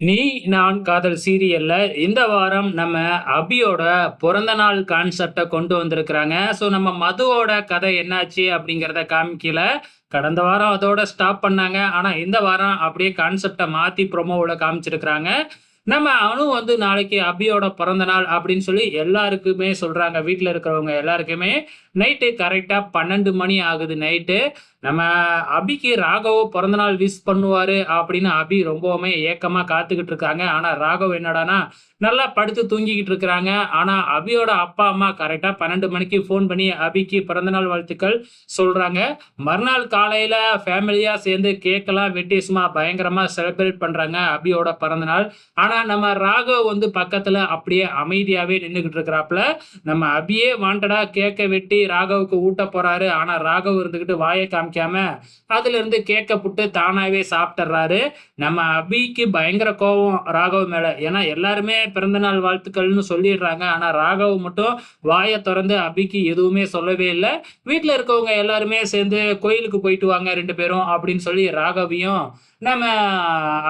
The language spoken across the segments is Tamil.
நீ நான் காதல் சீரியல்ல இந்த வாரம் நம்ம அபியோட பிறந்த நாள் கான்செப்டை கொண்டு வந்திருக்கிறாங்க. ஸோ நம்ம மதுவோட கதை என்னாச்சு அப்படிங்கிறத காமிக்கல. கடந்த வாரம் அதோட ஸ்டாப் பண்ணாங்க. ஆனால் இந்த வாரம் அப்படியே கான்செப்டை மாற்றி ப்ரொமோவில் காமிச்சிருக்கிறாங்க. நம்ம அவனும் வந்து நாளைக்கு அபியோட பிறந்த நாள் அப்படின்னு சொல்லி எல்லாருக்குமே சொல்றாங்க. வீட்டில் இருக்கிறவங்க எல்லாருக்குமே நைட்டு கரெக்டாக பன்னெண்டு மணி ஆகுது நைட்டு நம்ம அபிக்கு ராகவ் பிறந்தநாள் விஷ் பண்ணுவாரு அப்படின்னு அபி ரொம்பவுமே ஏக்கமா காத்துக்கிட்டு இருக்காங்க. ஆனா ராகவ் என்னடானா நல்லா படுத்து தூங்கிக்கிட்டு இருக்கிறாங்க. ஆனா அபியோட அப்பா அம்மா கரெக்டாக பன்னெண்டு மணிக்கு ஃபோன் பண்ணி அபிக்கு பிறந்தநாள் வாழ்த்துக்கள் சொல்றாங்க. மறுநாள் காலையில ஃபேமிலியா சேர்ந்து கேக்கெல்லாம் வெட்டி பயங்கரமாக பயங்கரமா செலிப்ரேட் பண்றாங்க அபியோட பிறந்தநாள். ஆனா நம்ம ராகவ் வந்து பக்கத்துல அப்படியே அமைதியாவே நின்றுகிட்டு இருக்கிறாப்புல நம்ம அபியே வாண்டடா கேக்க வெட்டி ராகவுக்கு ஊட்ட போறாரு. ஆனா ராகவ் இருந்துகிட்டு வாயை காமிக்காம அதுல இருந்து கேக்க புட்டு தானாவே சாப்பிட்டுறாரு. நம்ம அபிக்கு பயங்கர கோபம் ராகவ் மேல. ஏன்னா எல்லாருமே பிறந்தநாள் வாழ்த்துக்கள்னு சொல்லிடுறாங்க. ஆனா ராகவ் மட்டும் வாயை திறந்து அபிக்கு எதுவுமே சொல்லவே இல்லை. வீட்டுல இருக்கவங்க எல்லாருமே சேர்ந்து கோயிலுக்கு போயிட்டு வாங்க ரெண்டு பேரும் அப்படின்னு சொல்லி ராகவியும் நம்ம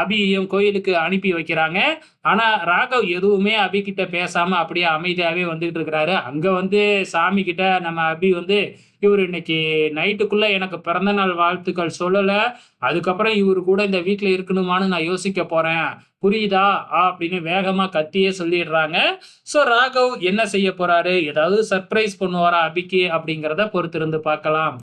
அபியையும் கோயிலுக்கு அனுப்பி வைக்கிறாங்க. ஆனா ராகவ் எதுவுமே அபி கிட்ட பேசாம அப்படியே அமைதியாவே வந்துகிட்டு இருக்கிறாரு. அங்க வந்து சாமி கிட்ட நம்ம அபி வந்து இவர் இன்னைக்கு நைட்டுக்குள்ள எனக்கு பிறந்த நாள் வாழ்த்துக்கள் சொல்லல. அதுக்கப்புறம் இவர் கூட இந்த வீட்டுல இருக்கணுமான்னு நான் யோசிக்க போறேன். புரியுதா? அப்படின்னு வேகமா கத்தியே சொல்லிடுறாங்க. ஸோ ராகவ் என்ன செய்ய போறாரு? ஏதாவது சர்ப்ரைஸ் பண்ணுவாரா அபிக்கு அப்படிங்கிறத பொறுத்திருந்து பார்க்கலாம்.